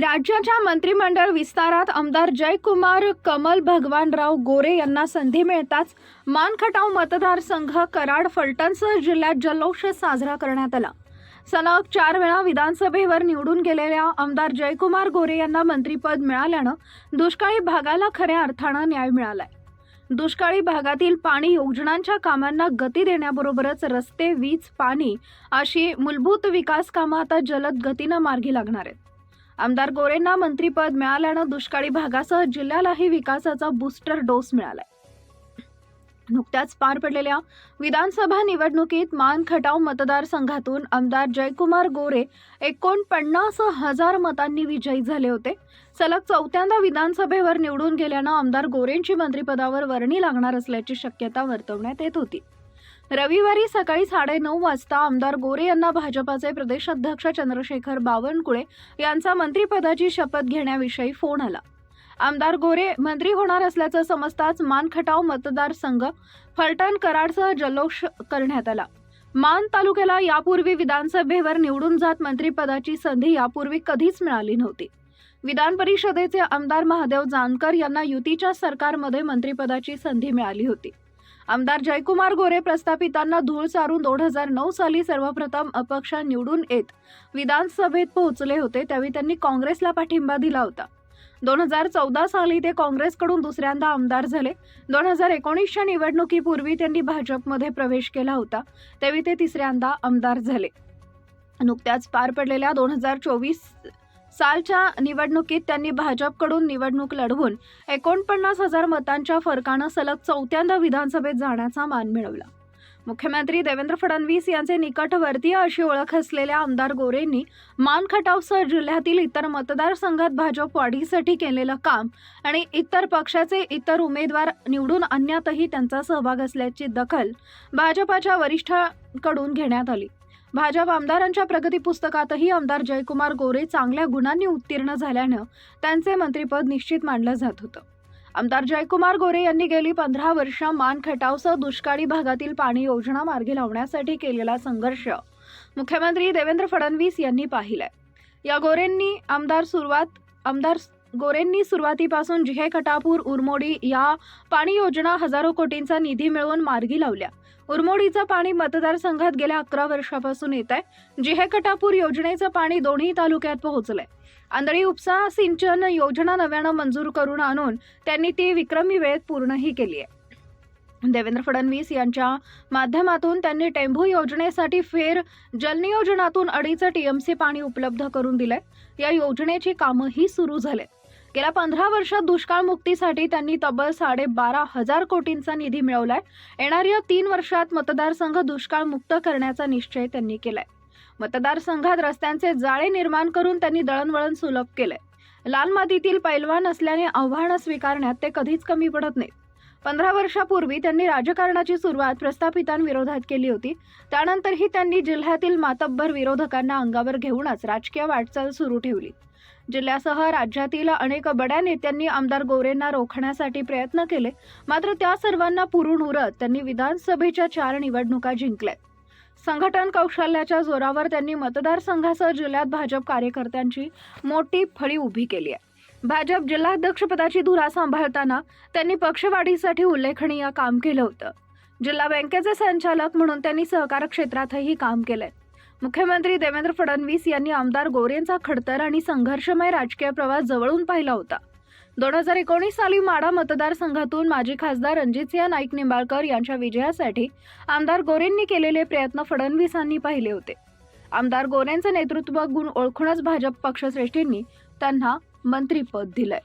राज्याच्या मंत्रिमंडळ विस्तारात आमदार जयकुमार कमल भगवानराव गोरे यांना संधी मिळताच मानखटाव मतदारसंघ कराड फलटणसह जिल्ह्यात जल्लोष साजरा करण्यात आला. सलग चार वेळा विधानसभेवर निवडून गेलेल्या आमदार जयकुमार गोरे यांना मंत्रिपद मिळाल्यानं दुष्काळी भागाला खऱ्या अर्थानं न्याय मिळालाय. दुष्काळी भागातील पाणी योजनांच्या कामांना गती देण्याबरोबरच रस्ते वीज पाणी अशी मूलभूत विकास कामं आता जलद गतीनं मार्गी लागणार आहेत. आमदार गोरेंना मंत्रीपद मिळाल्यानं दुष्काळी भागासह जिल्ह्यालाही विकासाचा बूस्टर डोस मिळालाय. नुकत्याच पार पडलेल्या विधानसभा निवडणुकीत मान खटाव मतदारसंघातून आमदार जयकुमार गोरे एकोणपन्नास हजार मतांनी विजयी झाले होते. सलग चौथ्यांदा विधानसभेवर निवडून गेल्यानं आमदार गोरेंची मंत्रिपदावर वर्णी लागणार असल्याची शक्यता वर्तवण्यात येत होती. रविवारी सकाळी साडेनऊ वाजता आमदार गोरे यांना भाजपाचे प्रदेशाध्यक्ष चंद्रशेखर बावनकुळे यांचा मंत्रिपदाची शपथ घेण्याविषयी फोन आला. आमदार गोरे मंत्री होणार असल्याचं समजताच मानखटाव मतदारसंघ फलटण कराडसह जल्लोष करण्यात आला. मान तालुक्याला यापूर्वी विधानसभेवर निवडून जात मंत्रिपदाची संधी यापूर्वी कधीच मिळाली नव्हती. विधान परिषदेचे आमदार महादेव जानकर यांना युतीच्या सरकारमध्ये मंत्रिपदाची संधी मिळाली होती. आमदार जयकुमार गोरे प्रस्थापितांना धूळ सारून दोन हजार नऊ साली सर्वप्रथम अपक्ष निवडून येत विधानसभेत पोहोचले होते त्यावेळी त्यांनी काँग्रेसला पाठिंबा दिला होता. दोन हजार चौदा साली ते काँग्रेसकडून दुसऱ्यांदा आमदार झाले. दोन हजार एकोणीसच्या निवडणुकीपूर्वी त्यांनी भाजपमध्ये प्रवेश केला होता त्यावेळी ते तिसऱ्यांदा आमदार झाले. नुकत्याच पार पडलेल्या दोन हजार चोवीस सालच्या निवडणुकीत त्यांनी भाजपकडून निवडणूक लढवून एकोणपन्नास हजार मतांच्या फरकानं सलग चौथ्यांदा विधानसभेत जाण्याचा मान मिळवला. मुख्यमंत्री देवेंद्र फडणवीस यांचे निकटवर्तीय अशी ओळख असलेल्या आमदार गोरेंनी मान खटावसह जिल्ह्यातील इतर मतदारसंघात भाजप वाढीसाठी केलेलं काम आणि इतर पक्षाचे इतर उमेदवार निवडून आणण्यातही त्यांचा सहभाग असल्याची दखल भाजपाच्या वरिष्ठांकडून घेण्यात आली. भाजप आमदारांच्या प्रगती पुस्तकातही आमदार जयकुमार गोरे चांगल्या गुणांनी उत्तीर्ण झाल्यानं त्यांचे मंत्रिपद निश्चित मानलं जात होतं. आमदार जयकुमार गोरे यांनी गेली पंधरा वर्ष मान खटावसह दुष्काळी भागातील पाणी योजना मार्गी लावण्यासाठी केलेला संघर्ष मुख्यमंत्री देवेंद्र फडणवीस यांनी पाहिलाय. या गोरेंनी आमदार सुरुवात आमदार गोरेंनी सुरुवातीपासून जिहे खटापूर उरमोडी या पाणी योजना हजारो कोटींचा निधी मिळवून मार्गी लावल्या. उरमोडीचं पाणी मतदारसंघात गेल्या अकरा वर्षापासून येत आहे जिहे कटापूर योजनेचं पाणी दोन्ही तालुक्यात पोहोचलंय. आंधळी उपसा सिंचन योजना नव्यानं मंजूर करून आणून त्यांनी ती विक्रमी वेळेत पूर्णही केली आहे. देवेंद्र फडणवीस यांच्या माध्यमातून त्यांनी टेंभू योजनेसाठी फेर जलनियोजनातून अडीच टीएमसी पाणी उपलब्ध करून दिलंय. या योजनेची कामंही सुरू झाले गेल्या पंधरा वर्षात दुष्काळ मुक्तीसाठी त्यांनी तब्बल साडेबारा हजार कोटींचा निधी मिळवलाय. येणाऱ्या तीन वर्षात मतदारसंघ दुष्काळ मुक्त करण्याचा निश्चय त्यांनी केलाय. मतदारसंघात रस्त्यांचे जाळे निर्माण करून त्यांनी दळणवळण सुलभ केलंय. लाल मातीतील पैलवान असल्याने आव्हानं स्वीकारण्यात ते कधीच कमी पडत नाहीत. पंधरा वर्षापूर्वी त्यांनी राजकारणाची सुरुवात प्रस्थापितांविरोधात केली होती. त्यानंतरही त्यांनी जिल्ह्यातील मातब्बर विरोधकांना अंगावर घेऊनच राजकीय वाटचाल सुरू ठेवली. जिल्ह्यासह राज्यातील अनेक बड्या नेत्यांनी आमदार गोरेंना रोखण्यासाठी प्रयत्न केले. मात्र त्या सर्वांना पुरून उरत त्यांनी विधानसभेच्या चार निवडणुका जिंकल्या. संघटन कौशल्याच्या जोरावर त्यांनी मतदारसंघासह जिल्ह्यात भाजप कार्यकर्त्यांची मोठी फळी उभी केली आहे. भाजप जिल्हाध्यक्षपदाची धुरा सांभाळताना त्यांनी पक्षवाढीसाठी उल्लेखनीय काम केलं होतं. जिल्हा बँकेचे संचालक म्हणून त्यांनी सहकार क्षेत्रातही काम केलंय. मुख्यमंत्री देवेंद्र फडणवीस यांनी आमदार गोरेंचा खडतर आणि संघर्षमय राजकीय प्रवास जवळून पाहिला होता. दोन हजार एकोणीस साली माडा मतदारसंघातून माजी खासदार रणजितसिंह नाईक निंबाळकर यांच्या विजयासाठी आमदार गोरेंनी केलेले प्रयत्न फडणवीसांनी पाहिले होते. आमदार गोरेंचं नेतृत्व गुण ओळखूनच भाजप पक्षश्रेष्ठींनी त्यांना मंत्रीपद दिलंय.